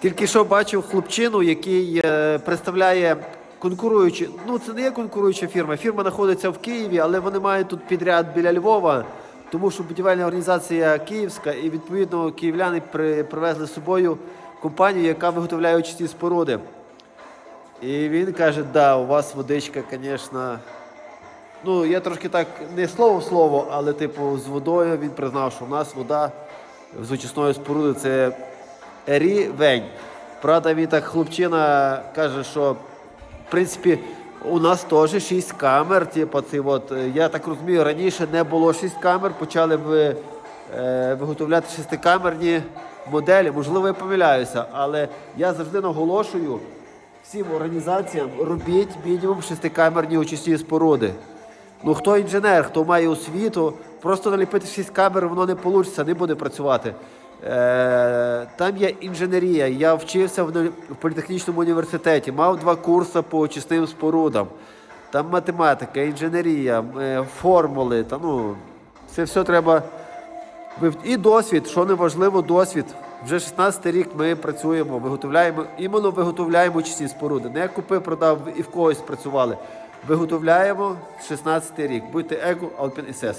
Тільки що бачив хлопчину, який е, представляє конкуруючі. Ну, це не є конкуруюча фірма. Фірма знаходиться в Києві, але вони мають тут підряд біля Львова, тому що будівельна організація київська, і відповідно київляни при, привезли з собою компанію, яка виготовляє очисні споруди. І він каже: да, у вас водичка, звісно. Ну, я трошки так не слово в слово, але типу з водою він признав, що в нас вода з очисної споруди це рівень. Правда, він так хлопчина каже, що в принципі у нас теж 6 камер. Типу, ці от, я так розумію, раніше не було 6 камер, почали ви, е, виготовляти шестикамерні моделі. Можливо, я помиляюся, але я завжди наголошую всім організаціям робіть мінімум шестикамерні очисні споруди. Ну хто інженер, хто має освіту, просто наліпити 6 камер, воно не вийде, не буде працювати. Е, там є інженерія. Я вчився в, політехнічному університеті, мав два курси по очисним спорудам. Там математика, інженерія, е, формули. Та, ну, це все треба. І досвід, що не важливо, досвід. Вже 16 рік ми працюємо, виготовляємо, іменно виготовляємо очисні споруди. Не купив, продав і в когось працювали. Виготовляємо 16 рік. Будьте еко, Alpin SS.